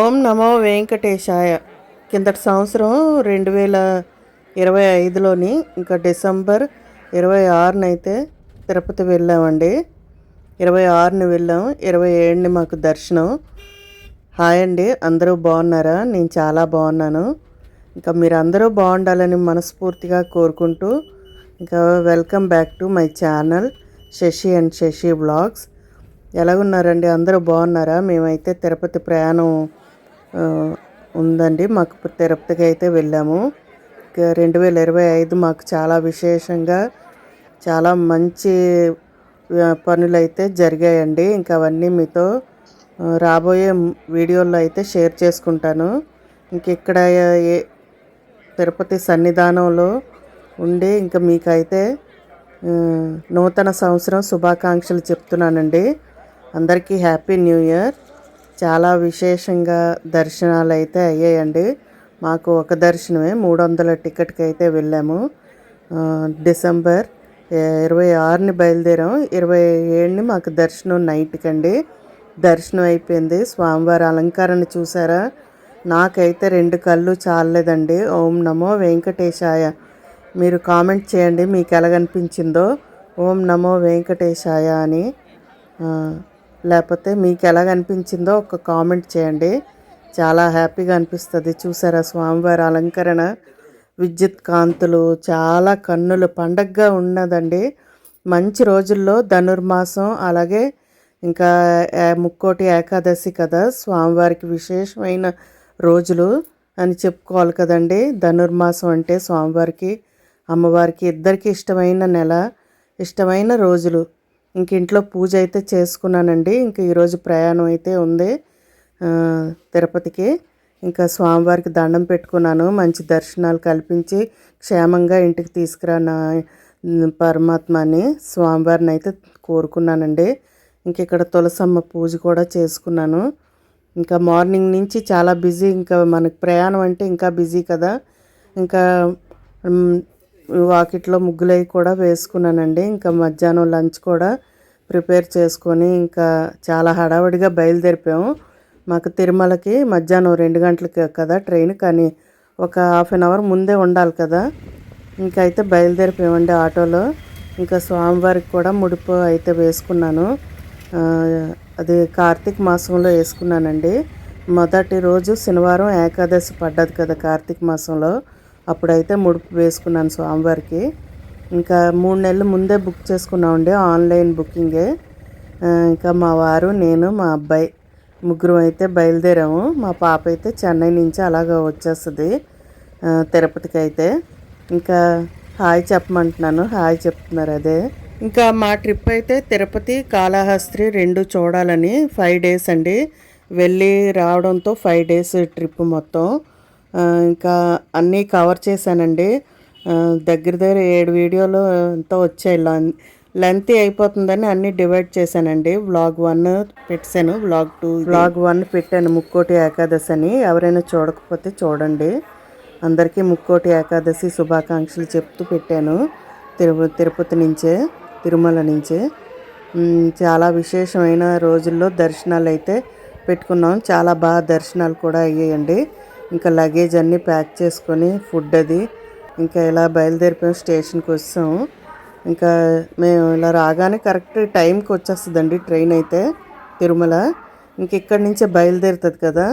ఓం నమో వెంకటేశాయ. కిందటి సంవత్సరం రెండు వేల ఇరవై ఐదులోని ఇంకా డిసెంబర్ ఇరవై ఆరున అయితే తిరుపతి వెళ్ళామండి. ఇరవై ఆరుని వెళ్ళాం. ఇరవై ఏడుని మాకు దర్శనం. హాయ్ అండి అందరూ బాగున్నారా? నేను చాలా బాగున్నాను. ఇంకా మీరు అందరూ బాగుండాలని మనస్ఫూర్తిగా కోరుకుంటూ ఇంకా welcome back to my channel Shashi and Shashi blogs. ఎలాగున్నారండి అందరూ బాగున్నారా? మేమైతే తిరుపతి ప్రయాణం ఉందండి. మాకు తిరుపతికి అయితే వెళ్ళాము. రెండు వేల ఇరవై ఐదు మాకు చాలా విశేషంగా చాలా మంచి పనులు అయితే జరిగాయండి. ఇంకా అవన్నీ మీతో రాబోయే వీడియోల్లో అయితే షేర్ చేసుకుంటాను. ఇంక ఇక్కడ ఏ తిరుపతి సన్నిధానంలో ఉండి ఇంకా మీకైతే నూతన సంవత్సరం శుభాకాంక్షలు చెప్తున్నానండి. అందరికీ హ్యాపీ న్యూ ఇయర్. చాలా విశేషంగా దర్శనాలు అయితే అయ్యాయండి. మాకు ఒక దర్శనమే మూడు వందల టికెట్కి అయితే వెళ్ళాము డిసెంబర్ ఇరవై ఆరుని బయలుదేరాం ఇరవై ఏడుని మాకు దర్శనం నైట్కి అండి దర్శనం అయిపోయింది. స్వామివారి అలంకరణ చూసారా? నాకైతే రెండు కళ్ళు చాలలేదండి. ఓం నమో వెంకటేశాయ. మీరు కామెంట్ చేయండి మీకు ఎలాగనిపించిందో ఓం నమో వెంకటేశాయ అని. లేకపోతే మీకు ఎలాగనిపించిందో ఒక కామెంట్ చేయండి. చాలా హ్యాపీగా అనిపిస్తుంది. చూసారా స్వామివారి అలంకరణ? విద్యుత్ కాంతులు చాలా కన్నులు పండగగా ఉన్నదండి. మంచి రోజుల్లో ధనుర్మాసం అలాగే ఇంకా ముక్కోటి ఏకాదశి కదా స్వామివారికి విశేషమైన రోజులు అని చెప్పుకోవాలి కదండి. ధనుర్మాసం అంటే స్వామివారికి అమ్మవారికి ఇద్దరికి ఇష్టమైన నెల ఇష్టమైన రోజులు. ఇంక ఇంట్లో పూజ అయితే చేసుకున్నానండి. ఇంక ఈరోజు ప్రయాణం అయితే ఉంది తిరుపతికి. ఇంకా స్వామివారికి దండం పెట్టుకున్నాను. మంచి దర్శనాలు కల్పించి క్షేమంగా ఇంటికి తీసుకురానా పరమాత్మని స్వామివారిని అయితే కోరుకున్నానండి. ఇంక ఇక్కడ తులసమ్మ పూజ కూడా చేసుకున్నాను. ఇంకా మార్నింగ్ నుంచి చాలా బిజీ. ఇంకా మనకి ప్రయాణం అంటే ఇంకా బిజీ కదా. ఇంకా వాకిట్లో ముగ్గులవి కూడా వేసుకున్నానండి. ఇంకా మధ్యాహ్నం లంచ్ కూడా ప్రిపేర్ చేసుకొని ఇంకా చాలా హడావిడిగా బయలుదేరిపాము మాకు తిరుమలకి మధ్యాహ్నం రెండు గంటలకి కదా ట్రైన్ కానీ ఒక హాఫ్ అన్ అవర్ ముందే ఉండాలి కదా. ఇంకా అయితే బయలుదేరిపోయామండి ఆటోలో. ఇంకా స్వామివారికి కూడా ముడుపు అయితే వేసుకున్నాను. అది కార్తీక మాసంలో వేసుకున్నానండి. మొదటి రోజు శనివారం ఏకాదశి పడ్డది కదా కార్తీక మాసంలో. అప్పుడైతే ముడుపు వేసుకున్నాను స్వామివారికి. ఇంకా మూడు నెలలు ముందే బుక్ చేసుకున్నామండి ఆన్లైన్ బుకింగే. ఇంకా మా వారు నేను మా అబ్బాయి ముగ్గురం అయితే బయలుదేరాము. మా పాప అయితే చెన్నై నుంచి అలాగ వచ్చేస్తుంది తిరుపతికి అయితే. ఇంకా హాయ్ చెప్పమంటున్నాను. హాయ్ చెప్తున్నారు అదే. ఇంకా మా ట్రిప్ అయితే తిరుపతి కాళహస్త్రి రెండు చూడాలని ఫైవ్ డేస్ అండి. వెళ్ళి రావడంతో ఫైవ్ డేస్ ట్రిప్ మొత్తం. ఇంకా అన్నీ కవర్ చేశానండి. దగ్గర దగ్గర ఏడు వీడియోలు ఎంతో వచ్చాయి. లెంత్ అయిపోతుందని అన్నీ డివైడ్ చేశానండి. వ్లాగ్ వన్ పెట్టాను. వ్లాగ్ టూ వ్లాగ్ వన్ పెట్టాను. ముక్కోటి ఏకాదశి అని. ఎవరైనా చూడకపోతే చూడండి. అందరికీ ముక్కోటి ఏకాదశి శుభాకాంక్షలు చెప్తూ పెట్టాను. తిరు తిరుపతి నుంచే తిరుమల నుంచే. చాలా విశేషమైన రోజుల్లో దర్శనాలు అయితే పెట్టుకున్నాం. చాలా బాగా దర్శనాలు కూడా అయ్యాయండి. ఇంకా లగేజ్ అన్నీ ప్యాక్ చేసుకొని ఫుడ్ అది. ఇంకా ఇలా బయలుదేరిపోయాం స్టేషన్కి వచ్చాము ఇంకా మేము ఇలా రాగానే కరెక్ట్ టైంకి వచ్చేస్తుందండి ట్రైన్ అయితే తిరుమల. ఇంక ఇక్కడి నుంచే బయలుదేరుతుంది కదా.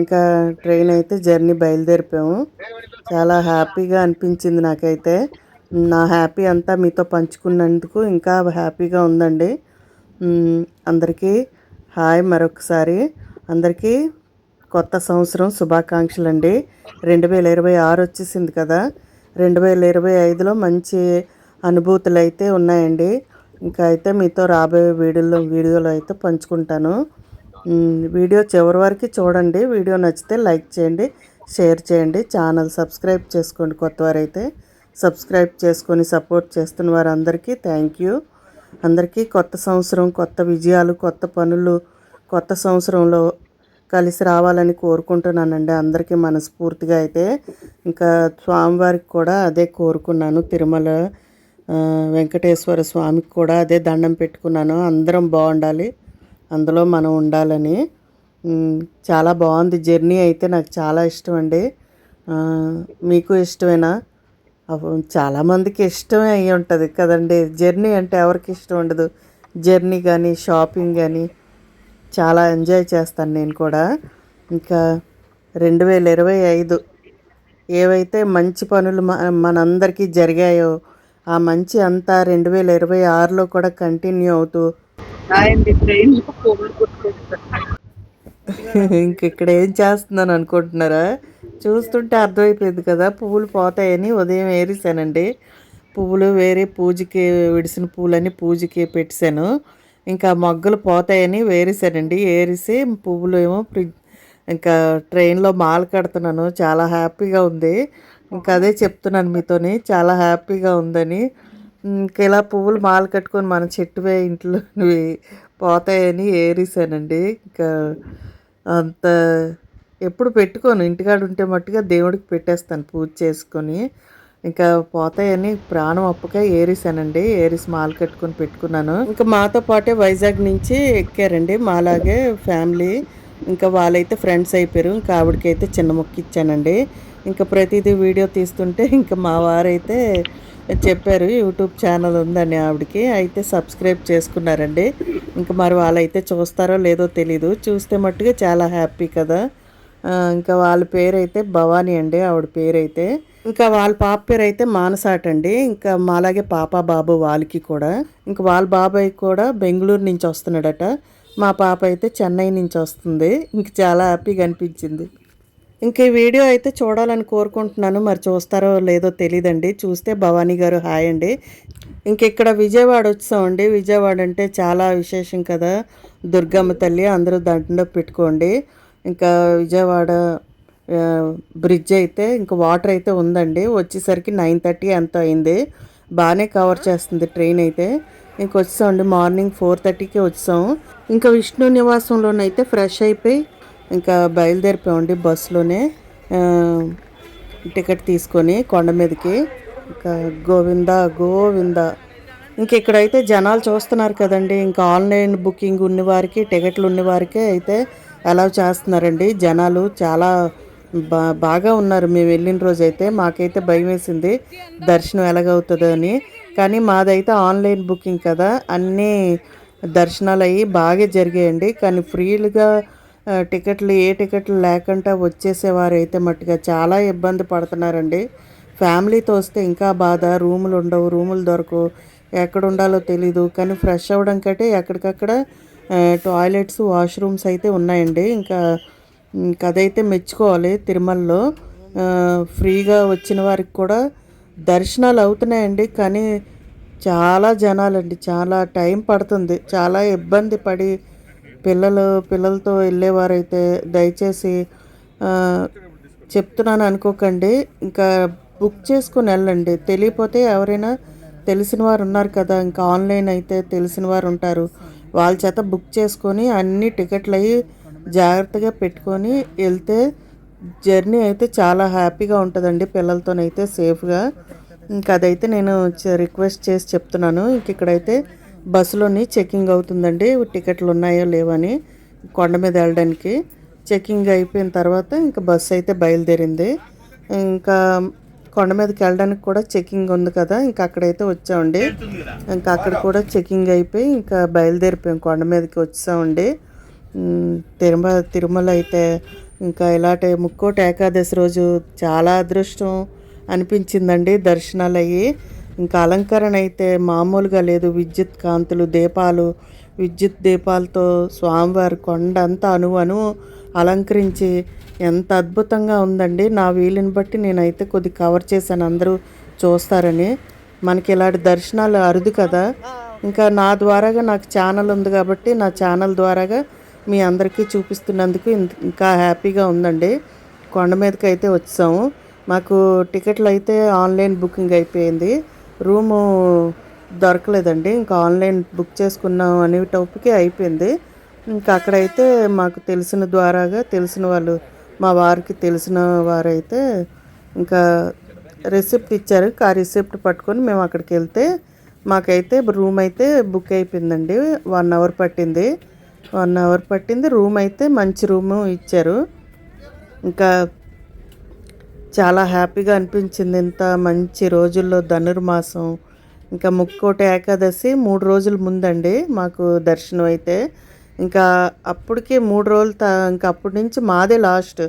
ఇంకా ట్రైన్ అయితే జర్నీ బయలుదేరిపోయాము చాలా హ్యాపీగా అనిపించింది నాకైతే. నా హ్యాపీ అంతా మీతో పంచుకున్నందుకు ఇంకా హ్యాపీగా ఉందండి. అందరికీ హాయ్ మరొకసారి. అందరికీ కొత్త సంవత్సరం శుభాకాంక్షలు అండి రెండు వేల ఇరవై ఆరు వచ్చేసింది కదా. రెండు వేల ఇరవై ఐదులో మంచి అనుభూతులు అయితే ఉన్నాయండి. ఇంకా అయితే మీతో రాబోయే వీడియోలో వీడియోలో అయితే పంచుకుంటాను. వీడియో చివరి వరకు చూడండి. వీడియో నచ్చితే లైక్ చేయండి షేర్ చేయండి. ఛానల్ సబ్స్క్రైబ్ చేసుకోండి కొత్త వారైతే. సబ్స్క్రైబ్ చేసుకొని సపోర్ట్ చేస్తున్న వారందరికీ థ్యాంక్ యూ. అందరికీ కొత్త సంవత్సరం కొత్త విజయాలు కొత్త పనులు కొత్త సంవత్సరంలో కలిసి రావాలని కోరుకుంటున్నానండి. అందరికీ మనస్ఫూర్తిగా అయితే ఇంకా స్వామివారికి కూడా అదే కోరుకున్నాను. తిరుమల వెంకటేశ్వర స్వామికి కూడా అదే దండం పెట్టుకున్నాను. అందరం బాగుండాలి. అందులో మనం ఉండాలని. చాలా బాగుంది. జర్నీ అయితే నాకు చాలా ఇష్టం అండి మీకు ఇష్టమేనా? చాలామందికి ఇష్టమే అయి ఉంటుంది కదండి. జర్నీ అంటే ఎవరికి ఇష్టం ఉండదు. జర్నీ కానీ షాపింగ్ కానీ చాలా ఎంజాయ్ చేస్తాను నేను కూడా. ఇంకా రెండు వేల ఇరవై ఐదు ఏవైతే మంచి పనులు మనందరికీ జరిగాయో ఆ మంచి అంతా రెండు వేల ఇరవై ఆరులో కూడా కంటిన్యూ అవుతూ ఇంక ఇక్కడ ఏం చేస్తున్నాను అనుకుంటున్నారా? చూస్తుంటే అర్థమైపోయింది కదా పువ్వులు పోతాయని ఉదయం ఏరిసానండి. పువ్వులు వేరే పూజకి విడిసిన పూలని పూజకి పెట్టాను ఇంకా మొగ్గలు పోతాయని వేరేసానండి ఏరిసి పువ్వులు ఏమో ఫ్రిడ్జ్ ఇంకా ట్రైన్లో మాల కడుతున్నాను. చాలా హ్యాపీగా ఉంది. ఇంకా అదే చెప్తున్నాను మీతోని. చాలా హ్యాపీగా ఉందని. ఇంకా ఇలా పువ్వులు మాల కట్టుకొని మన చెట్టువే ఇంట్లో పోతాయని ఏరిసానండి. ఇంకా అంత ఎప్పుడు పెట్టుకోను. ఇంటికాడ ఉంటే మట్టుగా దేవుడికి పెట్టేస్తాను పూజ చేసుకొని. ఇంకా పోతాయని ప్రాణం అప్పుగా ఏరిసానండి. ఏరిస్ మాల కట్టుకొని పెట్టుకున్నాను. ఇంకా మాతో పాటే వైజాగ్ నుంచి ఎక్కారండి. మాలాగే ఫ్యామిలీ. ఇంకా వాళ్ళైతే ఫ్రెండ్స్ అయిపోయారు. ఇంకా ఆవిడకైతే చిన్న మొక్క ఇచ్చానండి. ఇంకా ప్రతిదీ వీడియో తీస్తుంటే ఇంకా మా వారైతే చెప్పారు యూట్యూబ్ ఛానల్ ఉందని ఆవిడకి. అయితే సబ్స్క్రైబ్ చేసుకున్నారండి. ఇంకా మరి వాళ్ళైతే చూస్తారో లేదో తెలీదు. చూస్తే మట్టుగా చాలా హ్యాపీ కదా. ఇంకా వాళ్ళ పేరైతే భవానీ అండి ఆవిడ పేరైతే. ఇంకా వాళ్ళ పాప పేరు అయితే మానసాట అండి ఇంకా మాలాగే పాప బాబు వాళ్ళకి కూడా. ఇంకా వాళ్ళ బాబాయ్ కూడా బెంగళూరు నుంచి వస్తున్నాడట. మా పాప అయితే చెన్నై నుంచి వస్తుంది. ఇంక చాలా హ్యాపీగా అనిపించింది. ఇంక ఈ వీడియో అయితే చూడాలని కోరుకుంటున్నాను. మరి చూస్తారో లేదో తెలియదండి చూస్తే భవానీ గారు హాయ్ అండి. ఇంక ఇక్కడ విజయవాడ వచ్చామండి విజయవాడ అంటే చాలా విశేషం కదా. దుర్గమ్మ తల్లి అందరూ దండ పెట్టుకోండి. ఇంకా విజయవాడ బ్రిడ్జ్ అయితే ఇంకా వాటర్ అయితే ఉందండి. వచ్చేసరికి నైన్ థర్టీ ఎంత అయింది. బాగానే కవర్ చేస్తుంది ట్రైన్ అయితే. ఇంక వచ్చామండి మార్నింగ్ ఫోర్ థర్టీకి వచ్చాము ఇంకా విష్ణు నివాసంలోనైతే ఫ్రెష్ అయిపోయి ఇంకా బయలుదేరిపోయామండి బస్సులోనే టికెట్ తీసుకొని కొండ మీదకి. ఇంకా గోవింద గోవింద. ఇంక ఇక్కడైతే జనాలు చూస్తున్నారు కదండి. ఇంకా ఆన్లైన్ బుకింగ్ ఉన్నవారికి టికెట్లు ఉన్నవారికే అయితే అలౌ చేస్తున్నారండి. జనాలు చాలా బా బాగా ఉన్నారు. మేము వెళ్ళిన రోజు అయితే మాకైతే భయం వేసింది దర్శనం ఎలాగవుతుందో అని. కానీ మాదైతే ఆన్లైన్ బుకింగ్ కదా. అన్నీ దర్శనాలు అయ్యి బాగా జరిగాయండి. కానీ ఫ్రీలుగా టికెట్లు ఏ టికెట్లు లేకుండా వచ్చేసేవారు అయితే మట్టుగా చాలా ఇబ్బంది పడుతున్నారండి. ఫ్యామిలీతో వస్తే ఇంకా బాధ. రూములు ఉండవు రూములు దొరకవు. ఎక్కడ ఉండాలో తెలీదు. కానీ ఫ్రెష్ అవ్వడం కంటే ఎక్కడికక్కడ టాయిలెట్స్ వాష్రూమ్స్ అయితే ఉన్నాయండి. ఇంకా అదైతే మెచ్చుకోవాలి తిరుమలలో. ఫ్రీగా వచ్చిన వారికి కూడా దర్శనాలు అవుతున్నాయండి. కానీ చాలా జనాలండి. చాలా టైం పడుతుంది. చాలా ఇబ్బంది పడి పిల్లలు పిల్లలతో వెళ్ళేవారైతే దయచేసి చెప్తున్నాను అనుకోకండి. ఇంకా బుక్ చేసుకుని వెళ్ళండి. తెలియపోతే ఎవరైనా తెలిసిన వారు ఉన్నారు కదా. ఇంకా ఆన్లైన్ అయితే తెలిసిన వారు ఉంటారు. వాళ్ళ చేత బుక్ చేసుకొని అన్ని టికెట్లు అయ్యి జాగ్రత్తగా పెట్టుకొని వెళ్తే జర్నీ అయితే చాలా హ్యాపీగా ఉంటుందండి పిల్లలతోనైతే సేఫ్గా. ఇంకా అదైతే నేను రిక్వెస్ట్ చేసి చెప్తున్నాను. ఇంక ఇక్కడైతే బస్సులోని చెకింగ్ అవుతుందండి. టికెట్లు ఉన్నాయో లేవని కొండ మీద వెళ్ళడానికి. చెకింగ్ అయిపోయిన తర్వాత ఇంకా బస్సు అయితే బయలుదేరింది. ఇంకా కొండ మీదకి వెళ్ళడానికి కూడా చెకింగ్ ఉంది కదా. ఇంకా అక్కడైతే వచ్చామండి. ఇంకా అక్కడ కూడా చెకింగ్ అయిపోయి ఇంకా బయలుదేరిపోయాం. కొండ మీదకి వచ్చామండి. తిరుమ తిరుమల తిరుమల అయితే ఇంకా ఇలాంటి ముక్కోటి ఏకాదశి రోజు చాలా అదృష్టం అనిపించిందండి దర్శనాలు అయ్యి ఇంకా అలంకరణ అయితే మామూలుగా లేదు. విద్యుత్ కాంతులు దీపాలు విద్యుత్ దీపాలతో స్వామివారి కొండ అంతా అణువు అణువు అలంకరించి ఎంత అద్భుతంగా ఉందండి. నా వీలుని బట్టి నేనైతే కొద్ది కవర్ చేశాను. అందరూ చూస్తారని. మనకి ఇలాంటి దర్శనాలు అరుదు కదా. ఇంకా నా ద్వారాగా నాకు ఛానల్ ఉంది కాబట్టి నా ఛానల్ ద్వారాగా మీ అందరికీ చూపిస్తున్నందుకు ఇంకా హ్యాపీగా ఉందండి. కొండ మీదకి అయితే వచ్చాము. మాకు టికెట్లు అయితే ఆన్లైన్ బుకింగ్ అయిపోయింది. రూము దొరకలేదండి. ఇంకా ఆన్లైన్ బుక్ చేసుకున్నాం అనే టోపికే అయిపోయింది. ఇంకా అక్కడైతే మాకు తెలిసిన ద్వారాగా తెలిసిన వాళ్ళు మా వారికి తెలిసిన వారైతే ఇంకా రిసిప్ట్ ఇచ్చారు. ఆ రిసిప్ట్ పట్టుకొని మేము అక్కడికి వెళ్తే మాకైతే రూమ్ అయితే బుక్ అయిపోయిందండి. వన్ అవర్ పట్టింది. వన్ అవర్ పట్టింది. రూమ్ అయితే మంచి రూము ఇచ్చారు. ఇంకా చాలా హ్యాపీగా అనిపించింది. ఇంత మంచి రోజుల్లో ధనుర్మాసం ఇంకా ముక్కోటి ఏకాదశి మూడు రోజుల ముందండి మాకు దర్శనం అయితే. ఇంకా అప్పటికి మూడు రోజులు తా ఇంకా అప్పటి నుంచి మాదే లాస్ట్.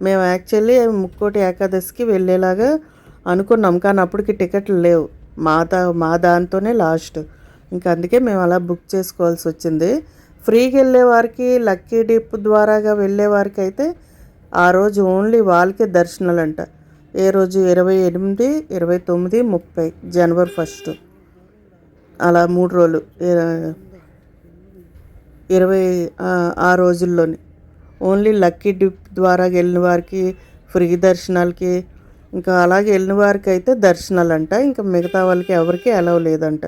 మేము యాక్చువల్లీ ముక్కోటి ఏకాదశికి వెళ్ళేలాగా అనుకున్నాం కానీ అప్పటికి టికెట్లు లేవు. మా దా మా దాంతోనే లాస్ట్. ఇంకా అందుకే మేము అలా బుక్ చేసుకోవాల్సి వచ్చింది. ఫ్రీకి వెళ్ళే వారికి లక్కీ డిప్ ద్వారాగా వెళ్ళే వారికి అయితే ఆ రోజు ఓన్లీ వాళ్ళకే దర్శనాలు అంట ఏ రోజు? ఇరవై ఎనిమిది ఇరవై తొమ్మిది ముప్పై జనవరి ఫస్ట్. అలా మూడు రోజులు. ఇరవై ఆ- రోజుల్లోనే రోజుల్లోని. ఓన్లీ లక్కీ డిప్ ద్వారా వెళ్ళిన వారికి ఫ్రీ దర్శనాలకి ఇంకా అలాగే వెళ్ళిన వారికి అయితే దర్శనాలు అంట ఇంకా మిగతా వాళ్ళకి ఎవరికి అలవ్ లేదంట.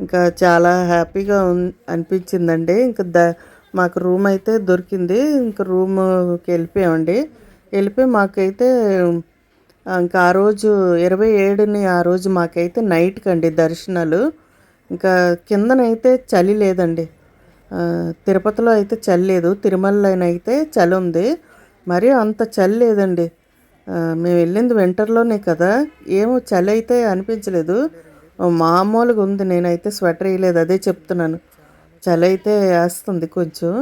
ఇంకా చాలా హ్యాపీగా ఉన్ అనిపించిందండి. ఇంకా ద మాకు రూమ్ అయితే దొరికింది. ఇంకా రూమ్కి వెళ్ళిపోయామండి. వెళ్ళిపోయి మాకైతే ఇంకా ఆ రోజు ఇరవై ఏడుని ఆ రోజు మాకైతే నైట్కి అండి దర్శనాలు. ఇంకా కిందనైతే చలి లేదండి. తిరుపతిలో అయితే చల్లలేదు లేదు. తిరుమలలోనైతే చలి ఉంది. మరి అంత చలి లేదండి. మేము వెళ్ళింది వింటర్లోనే కదా. ఏమో చలి అయితే అనిపించలేదు. మామూలుగా ఉంది. నేనైతే స్వెటర్ వేయలేదు. అదే చెప్తున్నాను. చలి అయితే వేస్తుంది కొంచెం.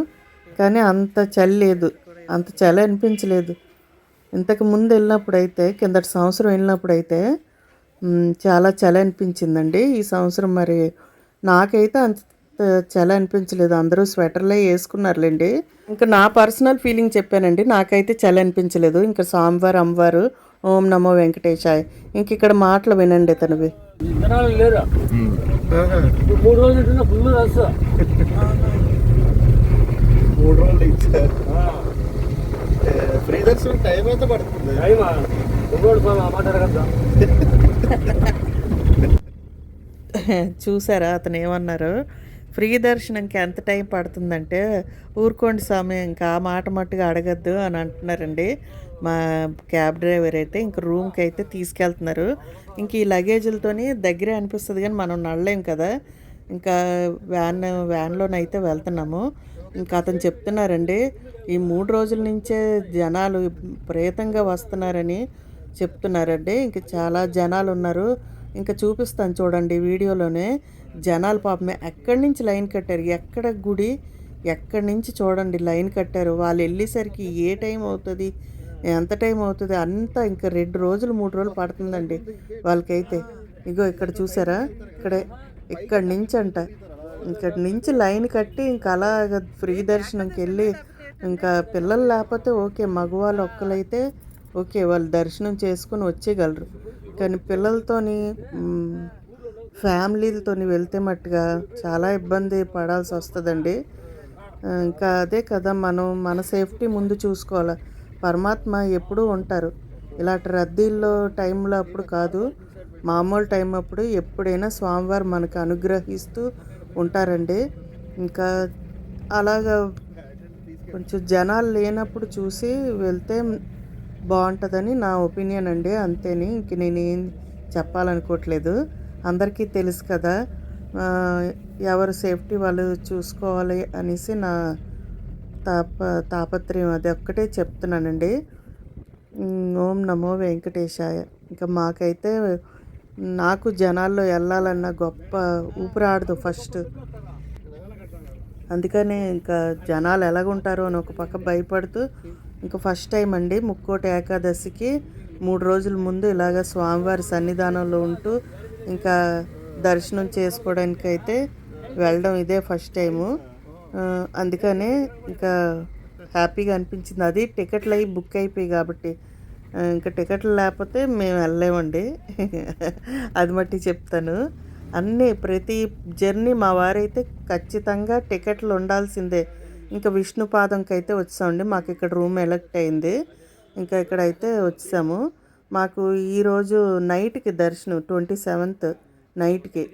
కానీ అంత చలి లేదు. అంత చలి అనిపించలేదు. ఇంతకు ముందు వెళ్ళినప్పుడు అయితే కిందటి సంవత్సరం వెళ్ళినప్పుడు అయితే చాలా చలి అనిపించిందండి. ఈ సంవత్సరం మరి నాకైతే అంత చలి అనిపించలేదు. అందరూ స్వెటర్లే వేసుకున్నారులేండి. ఇంకా నా పర్సనల్ ఫీలింగ్ చెప్పానండి. నాకైతే చలి అనిపించలేదు. ఇంకా స్వామివారు అమ్మవారు ఓం నమో వెంకటేశాయ. ఇంక ఇక్కడ మాటలు వినండి తనవి. జనాలు లేరు? ఇప్పుడు మూడు రోజులు ఉంటున్నా ఫుల్ రస్ మూడు రోజులు ఇచ్చారు ఫ్రీ దర్శనం టైం పడుతుంది? టైమా? చూసారా? అతను ఏమన్నారు? ఫ్రీ దర్శనంకి ఎంత టైం పడుతుందంటే ఊరుకోండి స్వామి ఇంకా ఆ మాట మట్టుగా అడగద్దు అని అంటున్నారండి. మా క్యాబ్ డ్రైవర్ అయితే ఇంక రూమ్కి అయితే తీసుకెళ్తున్నారు. ఇంక ఈ లగేజీలతోని దగ్గరే అనిపిస్తుంది కానీ మనం నడలేం కదా. ఇంకా వ్యాన్ వ్యాన్లోనైతే వెళ్తున్నాము. ఇంకా అతను చెప్తున్నారండి ఈ మూడు రోజుల నుంచే జనాలు ప్రేతంగా వస్తున్నారని చెప్తున్నారండి. ఇంకా చాలా జనాలు ఉన్నారు ఇంకా చూపిస్తాను చూడండి వీడియోలోనే. జనాలు పాపమే. ఎక్కడి నుంచి లైన్ కట్టారు? ఎక్కడ గుడి? ఎక్కడి నుంచి చూడండి లైన్ కట్టారు. వాళ్ళు వెళ్ళేసరికి ఏ టైం అవుతుంది? ఎంత టైం అవుతుంది? అంతా ఇంకా రెండు రోజులు మూడు రోజులు పడుతుందండి వాళ్ళకైతే. ఇగో ఇక్కడ చూసారా? ఇక్కడే ఇక్కడి నుంచి అంట ఇక్కడి నుంచి లైన్ కట్టి ఇంకా అలా ఫ్రీ దర్శనంకి వెళ్ళి ఇంకా పిల్లలు లేకపోతే ఓకే మగవాళ్ళు ఒక్కలైతే ఓకే వాళ్ళు దర్శనం చేసుకుని వచ్చేయగలరు. కానీ పిల్లలతోని ఫ్యామిలీలతో వెళ్తే మట్టుగా చాలా ఇబ్బంది పడాల్సి వస్తుందండి ఇంకా అదే కదా మనం మన సేఫ్టీ ముందు చూసుకోవాలి. పరమాత్మ ఎప్పుడూ ఉంటారు. ఇలాంటి రద్దీల్లో టైంలో అప్పుడు కాదు మామూలు టైం అప్పుడు ఎప్పుడైనా స్వామివారు మనకు అనుగ్రహిస్తూ ఉంటారండి. ఇంకా అలాగా కొంచెం జనాలు లేనప్పుడు చూసి వెళ్తే బాగుంటుందని నా ఒపీనియన్ అండి. అంతేని ఇంక నేనేం చెప్పాలనుకోవట్లేదు. అందరికీ తెలుసు కదా ఎవరు సేఫ్టీ వాళ్ళు చూసుకోవాలి అనేసి నా తాప తాపత్రయం అది ఒక్కటే చెప్తున్నానండి. ఓం నమో వెంకటేశాయ. ఇంకా మాకైతే నాకు జనాల్లో వెళ్ళాలన్న గొప్ప ఊపిరాడదు ఫస్ట్. అందుకనే ఇంకా జనాలు ఎలాగుంటారో అని ఒక పక్క భయపడుతూ ఇంకా ఫస్ట్ టైం అండి ముక్కోటి ఏకాదశికి మూడు రోజుల ముందు ఇలాగ స్వామివారి సన్నిధానంలో ఉంటూ ఇంకా దర్శనం చేసుకోవడానికి అయితే వెళ్ళడం ఇదే ఫస్ట్ టైము. అందుకనే ఇంకా హ్యాపీగా అనిపించింది. అది టికెట్లు అవి బుక్ అయిపోయి కాబట్టి ఇంకా టికెట్లు లేకపోతే మేము వెళ్ళలేమండి. అది మట్టి చెప్తాను. అన్నీ ప్రతి జర్నీ మా వారైతే ఖచ్చితంగా టికెట్లు ఉండాల్సిందే. ఇంకా విష్ణుపాదంకి అయితే వచ్చామండి. మాకు ఇక్కడ రూమ్ ఎలక్ట్ అయింది. ఇంకా ఇక్కడైతే వచ్చాము. మాకు ఈరోజు నైట్కి దర్శనం ట్వంటీ సెవెంత్ నైట్కి.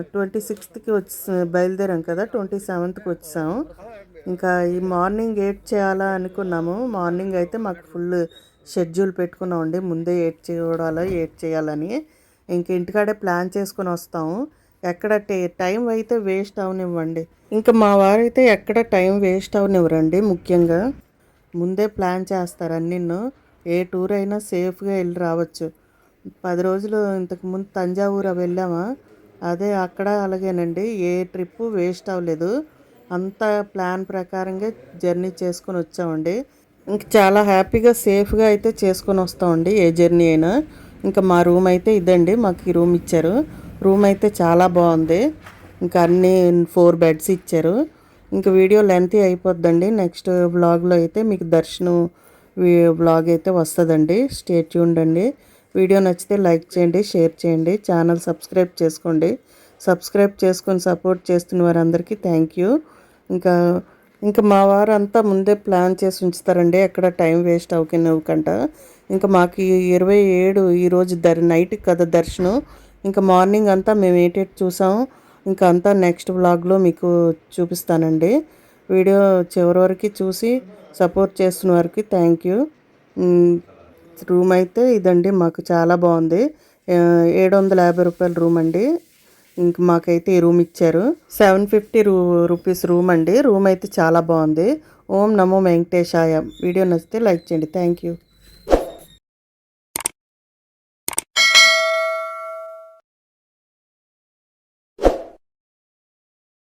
ట్వంటీ సిక్స్త్కి వచ్చి బయలుదేరాం కదా ట్వంటీ సెవెంత్కి వచ్చాము. ఇంకా ఈ మార్నింగ్ ఎయిట్ చేయాలా అనుకున్నాము. మార్నింగ్ అయితే మాకు ఫుల్ షెడ్యూల్ పెట్టుకున్నామండి ముందే ఎయిట్ చూడాలి ఎయిట్ చేయాలని. ఇంక ఇంటికాడే ప్లాన్ చేసుకొని వస్తాము. ఎక్కడ టే- టైం అయితే వేస్ట్ అవనివ్వండి. ఇంకా మా వారైతే ఎక్కడ టైం వేస్ట్ అవనివ్వరండి ముఖ్యంగా. ముందే ప్లాన్ చేస్తారు అన్నీను ఏ టూర్ అయినా సేఫ్గా వెళ్ళి రావచ్చు. పది రోజులు ఇంతకుముందు తంజావూరు వెళ్ళామా? అదే అక్కడ అలాగేనండి. ఏ ట్రిప్పు వేస్ట్ అవ్వలేదు. అంత ప్లాన్ ప్రకారంగా జర్నీ చేసుకొని వచ్చామండి. ఇంక చాలా హ్యాపీగా సేఫ్గా అయితే చేసుకొని వస్తామండి ఏ జర్నీ అయినా. ఇంకా మా రూమ్ అయితే ఇదండి. మాకు ఈ రూమ్ ఇచ్చారు. రూమ్ అయితే చాలా బాగుంది. ఇంకా అన్ని ఫోర్ బెడ్స్ ఇచ్చారు. ఇంకా వీడియో లెంతీ అయిపోద్దండి. నెక్స్ట్ బ్లాగ్లో అయితే మీకు దర్శనం బ్లాగ్ అయితే వస్తుందండి. స్టేట్ ఉండండి వీడియో నచ్చితే లైక్ చేయండి షేర్ చేయండి ఛానల్ సబ్స్క్రైబ్ చేసుకోండి. సబ్స్క్రైబ్ చేసుకొని సపోర్ట్ చేస్తున్న వారందరికీ థ్యాంక్ యూ. ఇంకా ఇంకా మా వారు అంతా ముందే ప్లాన్ చేసి ఉంచుతారండి. ఎక్కడ టైం వేస్ట్ అవ్వకంట ఇంకా మాకు ఇరవై ఏడు ఈరోజు దర్ నైట్ కదా దర్శనం. ఇంకా మార్నింగ్ అంతా మేము ఏంటేటి చూసాం. ఇంకా అంతా నెక్స్ట్ వ్లాగ్లో మీకు చూపిస్తానండి. వీడియో చివరి వరకు చూసి సపోర్ట్ చేస్తున్న వారికి థ్యాంక్ యూ రూమ్ అయితే ఇదండి మాకు చాలా బాగుంది. ఏడు వందల యాభై రూపాయల రూమ్ అండి. ఇంక మాకైతే ఈ రూమ్ ఇచ్చారు. సెవెన్ ఫిఫ్టీ రూ రూపీస్ రూమ్ అండి. రూమ్ అయితే చాలా బాగుంది. ఓం నమో వెంకటేశాయ. వీడియో నచ్చితే లైక్ చేయండి. Thank you